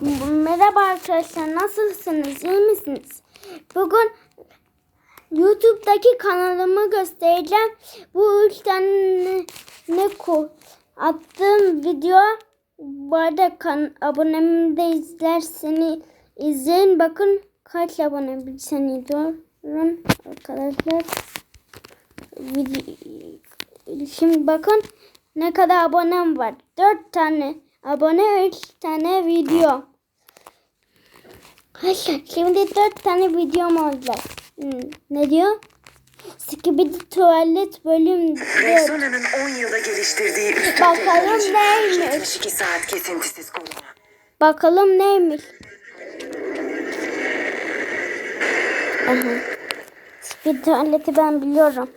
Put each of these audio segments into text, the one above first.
Merhaba arkadaşlar nasılsınız iyi misiniz? Bugün YouTube'daki kanalımı göstereceğim. Bu üç tane ne ko attığım video bu arada kan abonemde izlerseniz izleyin bakın kaç abone bir seni durun arkadaşlar. Şimdi bakın ne kadar abonem var. 4 tane abone 3 tane video. Hayır, Şimdi 4 tane videom olacak. Hmm, Ne diyor? Skibidi tuvalet bölüm 4. Rexona'nın 10 yılda geliştirdiği Bakalım neymiş? 72 saat kesintisiz koruma. Bakalım neymiş? Aha. Skibidi tuvaleti ben biliyorum.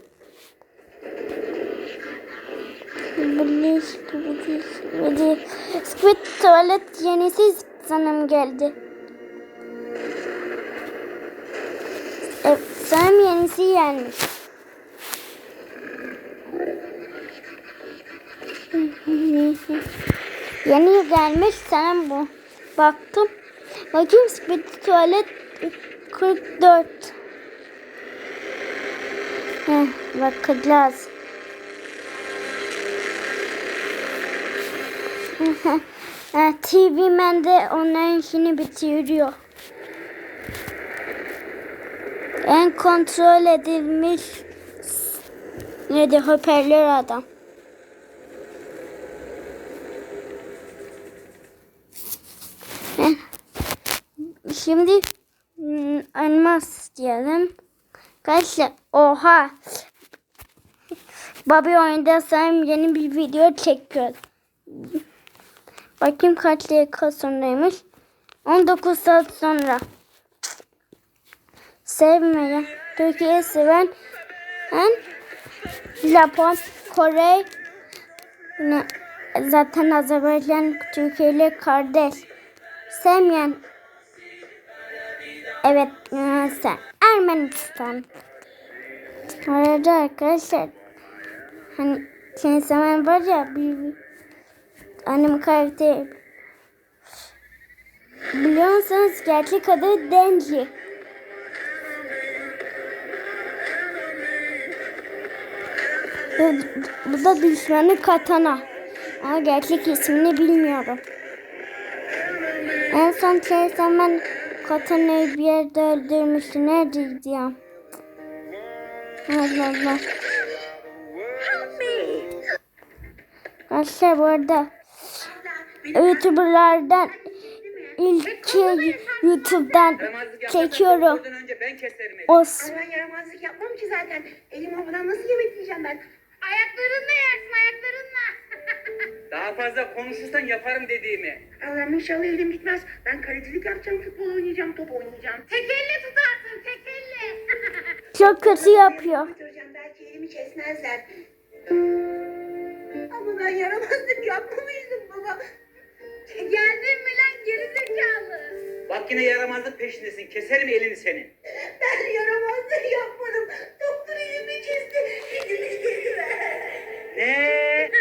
Skibidi. Skibidi tuvalet yenisi sanırım geldi. Evet, sanırım yenisi gelmiş. Yeni gelmiş sanırım bu. Baktım. Bakayım Speed Tuvalet 44. Heh, bakacağız. TV Man de onların işini bitiriyor. En kontrol edilmiş neydi hoparlör adam. Şimdi hmm, elmas diyelim. Kaç Oha. Bobby oyunda sanırım yeni bir video çekiyor. Bakayım kaç dakika sonraymış. 19 saat sonra. Sevmeyen, Türkiye seven, en Japon, Kore, ne- zaten Azerbaycan Türkiye ile kardeş. Sevmeyen, evet sen Ermenistan. Arada arkadaşlar, hani seni seven var ya bir, bir annem karakteri. Biliyor musunuz gerçek adı Denji. Bu, da düşmanı Katana. Ama gerçek ismini bilmiyorum. En son şeysem ben Katana'yı bir yerde öldürmüştüm. Neredeydi ya? Allah Allah. Arkadaşlar bu arada YouTuber'lardan ilk YouTube'dan çekiyorum. önce ben keserim elimi. Os. Ben yaramazlık yapmam ki zaten. Elim olmadan nasıl yemek yiyeceğim ben? Ayaklarınla yersin ayaklarınla. Daha fazla konuşursan yaparım dediğimi. Allah'ım inşallah elim gitmez. Ben kalecilik yapacağım, futbol oynayacağım, top oynayacağım. tek elle tutarsın tek elle. Çok kötü yapıyor. Belki elimi kesmezler. Ama ben yaramazlık yapmamıştım baba. Geldin mi lan gerizekalı? Bak yine yaramazlık peşindesin. Keserim elini senin. Ben yaramazlık yapmadım. Doktor elimi kesti. Ne?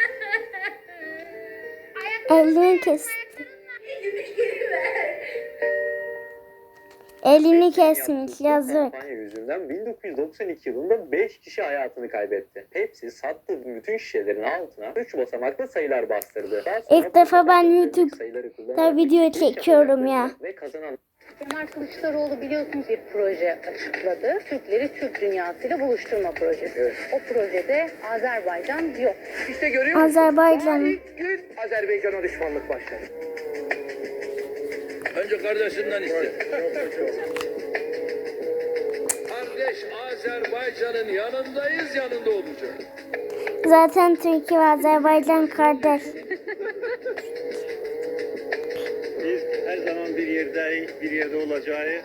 Elini kesti. Elini kesmiş yazık. kampanya yüzünden 1992 yılında 5 kişi hayatını kaybetti. Hepsi sattığı bütün şişelerin altına 3 basamaklı sayılar bastırdı. İlk defa ben YouTube'da video çekiyorum ya. Ve kazanan Kemal Kılıçdaroğlu biliyorsunuz bir proje açıkladı. Türkleri Türk dünyasıyla buluşturma projesi. O projede Azerbaycan yok. İşte görüyor musun? Azerbaycan. Daha ilk gün Azerbaycan'a düşmanlık başladı. Önce kardeşinden iste. Kardeş Azerbaycan'ın yanındayız, yanında olacak. Zaten Türkiye ve Azerbaycan kardeş. biz her zaman bir yerde bir yerde olacağı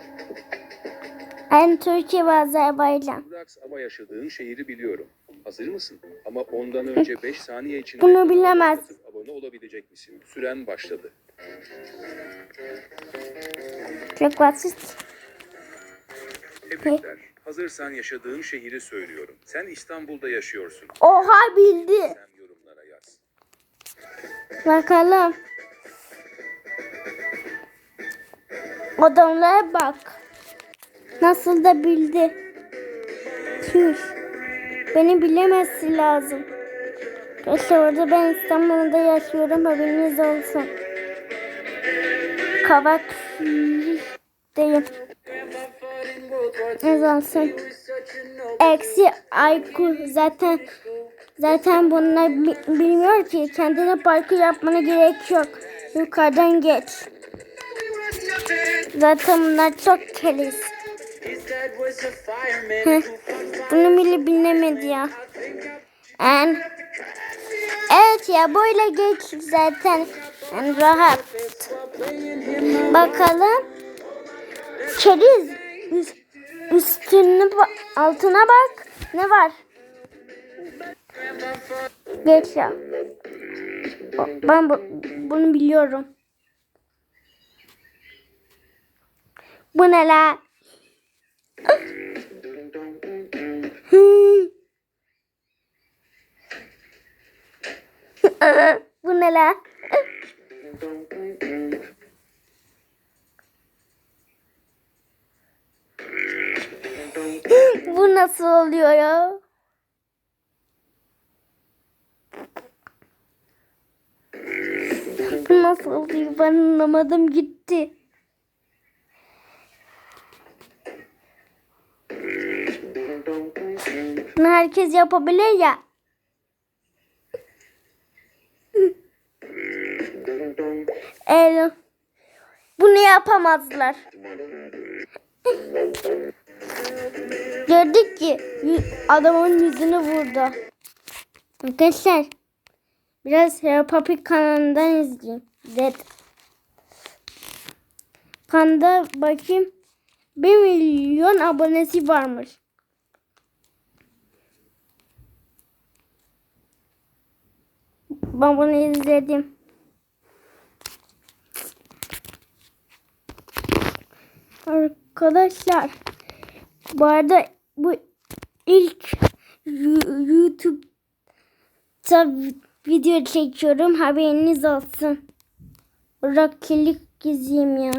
En Türkiye ve Azerbaycan. Bırak ama yaşadığın şehri biliyorum. Hazır mısın? Ama ondan önce 5 saniye içinde Bunu bilemez. abone olabilecek misin? Süren başladı. Çok basit. Tebrikler. Hazırsan yaşadığın şehri söylüyorum. Sen İstanbul'da yaşıyorsun. Oha bildi. Sen yorumlara yaz. Bakalım. Adamlara bak. Nasıl da bildi. Tüh. Beni bilemesi lazım. İşte orada ben İstanbul'da yaşıyorum haberiniz olsun. Kavaklıyım. Ne olsun. Eksi Ayku zaten zaten bunlar bi- bilmiyor ki kendine parkur yapmana gerek yok. Yukarıdan geç. Zaten bunlar çok keriz. Heh, Bunu bile bilemedi ya. En, evet ya böyle geç zaten en rahat. Bakalım. Keriz. Üst, üstünü altına bak. Ne var? Geç ya. Ben bu, bunu biliyorum. Bu ne la? bu ne la? bu nasıl oluyor ya? Bu nasıl oluyor? Ben anlamadım gitti. Bunu herkes yapabilir ya. El. Bunu yapamazlar. Gördük ki adamın yüzünü vurdu. Arkadaşlar biraz Republic kanalından izleyin. Dead. Kanda bakayım 1 milyon abonesi varmış. Ben bunu izledim. Arkadaşlar bu arada bu ilk YouTube'da vi- video çekiyorum haberiniz olsun. Rakkilik gizliyim ya.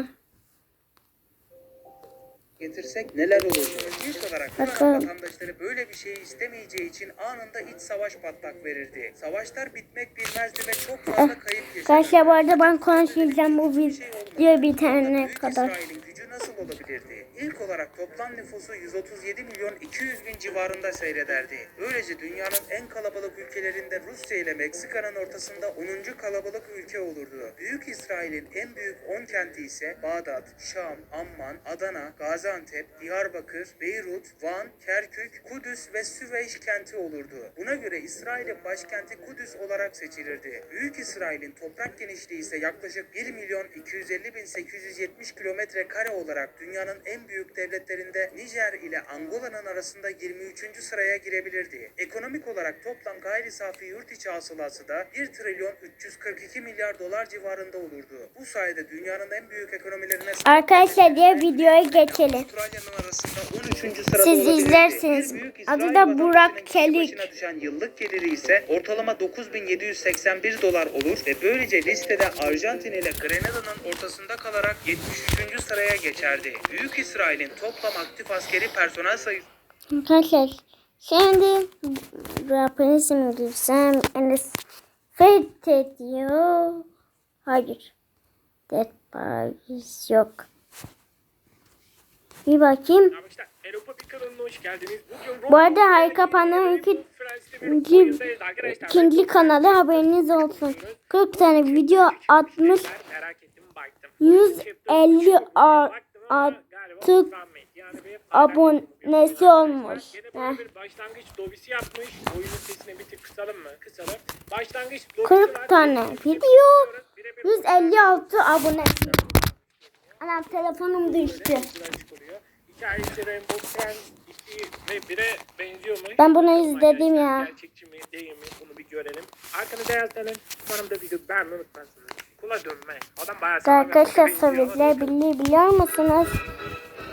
Getirsek neler olur? İlk olarak Bakalım. Vatandaşları böyle bir şeyi istemeyeceği için anında iç savaş patlak verirdi. Savaşlar bitmek bilmezdi ve çok fazla kayıp yaşanırdı. Arkadaşlar bu arada ben konuşacağım bu video bitene kadar. İsrail'in gücü nasıl olabilirdi? İlk olarak toplam nüfusu 137 milyon 200 bin civarında seyrederdi. Böylece dünyanın en kalabalık ülkelerinde Rusya ile Meksika'nın ortasında 10. kalabalık ülke olurdu. Büyük İsrail'in en büyük 10 kenti ise Bağdat, Şam, Amman, Adana, Gaziantep, Diyarbakır, Beyrut, Van, Kerkük, Kudüs ve Süveyş kenti olurdu. Buna göre İsrail'in başkenti Kudüs olarak seçilirdi. Büyük İsrail'in toprak genişliği ise yaklaşık 1 milyon 250 bin 870 kilometre kare olarak dünyanın en büyük devletlerinde Nijer ile Angola'nın arasında 23. sıraya girebilirdi. Ekonomik olarak toplam gayri safi yurt içi hasılası da 1 trilyon 342 milyar dolar civarında olurdu. Bu sayede dünyanın en büyük ekonomilerine Arkadaşlar diğer videoya geçelim. Avustralya'nın arasında 13. Siz izlersiniz. Adı da Burak düşen yıllık geliri ise ortalama 9781 dolar olur ve böylece listede Arjantin ile Grenada'nın ortasında kalarak 73. sıraya geçerdi. Büyük İsrail'in toplam aktif askeri personel sayısı Arkadaşlar şimdi rapınızı mı girsem Enes fethediyor. Hayır. Dead Paris yok. Bir bakayım. Bu arada harika iki, ikinci, ikinci kanalı haberiniz olsun. 40 tane video atmış. merak ettim baktım. 150 a- artık abonesi olmuş. Heh. böyle bir başlangıç dobisi yapmış. Oyunun sesini bir tık kısalım mı? Kısalım. Başlangıç dobisi 40 var. tane video. yapıyoruz. Birebir 156 abonesi. Anam telefonum düştü. Hikayesi Rainbow Friends 2 ve 1'e benziyormuş. Ben bunu izledim ya. Gerçekçi mi değil mi bunu bir görelim. Arkanı beyazlanın. Umarım da video beğenmeyi unutmazsınız. Kula dönme. Adam bayağı sağlam Arkadaşlar benziyor. Sovyetler Birliği biliyor musunuz?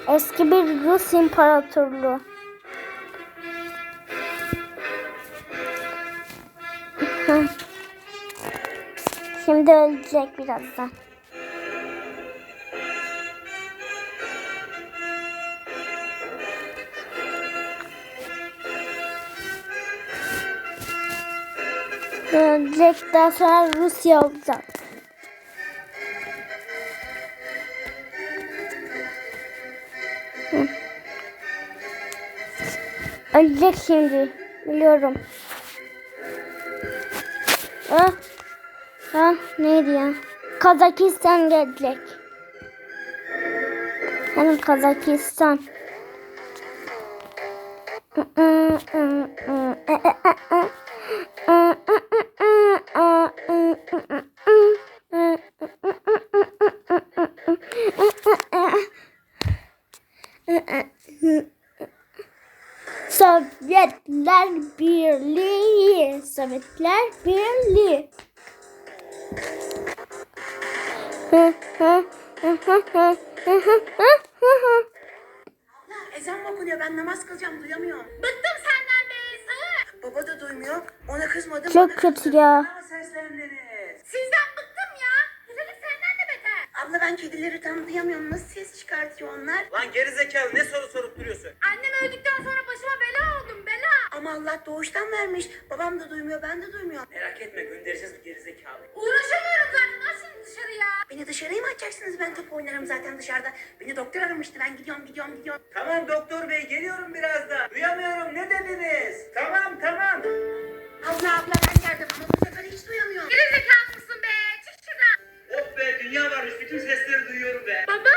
Eski bir Rus imparatorluğu. Şimdi ölecek birazdan. Daha sonra Rusya olacak. Ölecek şimdi. Biliyorum. Ah, ah neydi ya? Kazakistan gelecek. Hani Kazakistan. Sovyetler Birliği. Sovyetler Birliği. Ezan mı okunuyor? Ben namaz kılacağım. Duyamıyorum. Bıktım senden be Baba da duymuyor. Ona kızmadım. Çok kötü ya. Sizden bıktım. Abla ben kedileri tam duyamıyorum. Nasıl ses çıkartıyor onlar? Lan gerizekalı ne soru sorup duruyorsun? Annem öldükten sonra başıma bela oldum bela. Ama Allah doğuştan vermiş. Babam da duymuyor. Ben de duymuyorum. Merak etme göndereceğiz bu gerizekalı. Uğraşamıyorum zaten. Açın dışarıya. Beni dışarıya mı atacaksınız? Ben top oynarım zaten dışarıda. Beni doktor aramıştı. Ben gidiyorum gidiyorum gidiyorum. Tamam doktor bey geliyorum birazdan. Duyamıyorum ne dediniz? Tamam tamam. Abla abla ben geldim ama bu sefer hiç duyamıyorum. Gerizekalı mısın be dünya varmış bütün sesleri duyuyorum be. Baba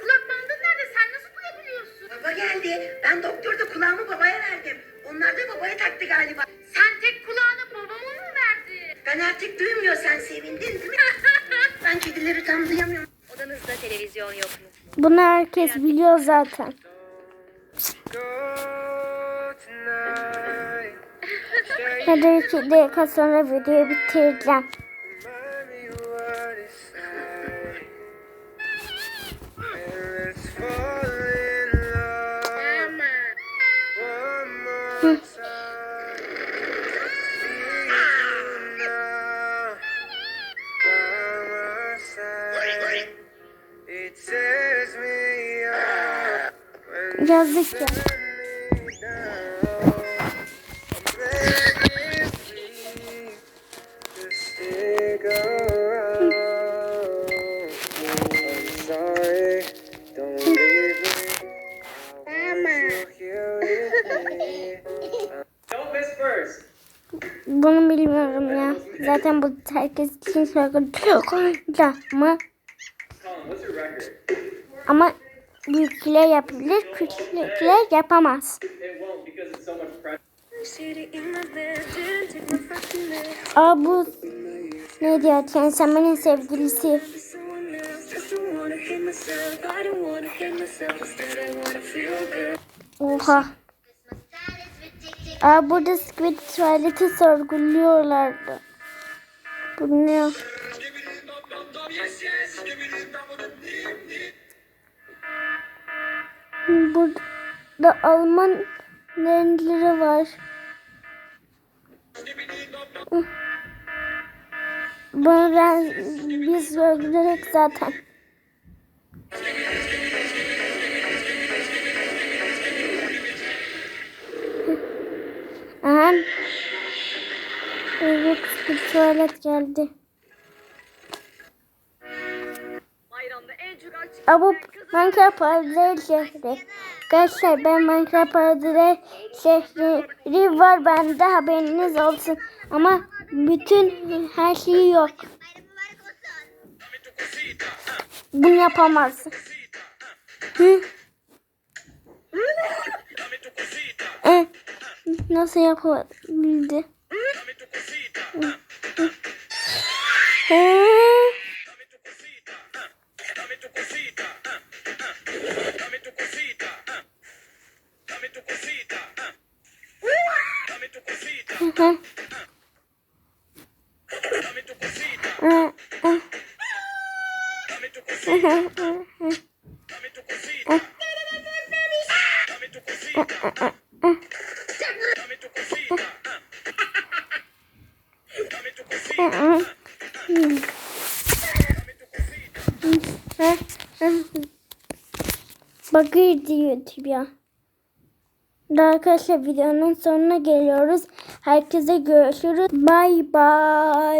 kulak bandın nerede? Sen nasıl duyabiliyorsun? Baba geldi. Ben doktorda kulağımı babaya verdim. Onlar da babaya taktı galiba. Sen tek kulağını babama mı verdin? Ben artık duymuyor. Sen sevindin değil mi? ben kedileri tam duyamıyorum. Odanızda televizyon yok mu? Bunu herkes biliyor zaten. Hadi iki dakika sonra videoyu bitireceğim. Hı. Yazık ya. Mama. Bunu bilmiyorum ya. Zaten bu herkes için your record? ama büyükler yapabilir, küçükler yapamaz. Aa bu ne diyor? Kensemenin sevgilisi. Oha. Aa burada Squid tuvaleti sorguluyorlardı. Bu ne? Burada Alman renkleri var. Bunu ben biz öldürerek zaten. Tuvalet geldi. Bu Minecraft Paradiser şehri. Arkadaşlar ben Minecraft Paradiser şehri var bende haberiniz olsun. Ama bütün her şeyi yok. Bunu yapamaz. Hı? Nasıl yapabildi? Uh-uh. Bagır diyor ya. Arkadaşlar videonun sonuna geliyoruz. Herkese görüşürüz. Bye bye.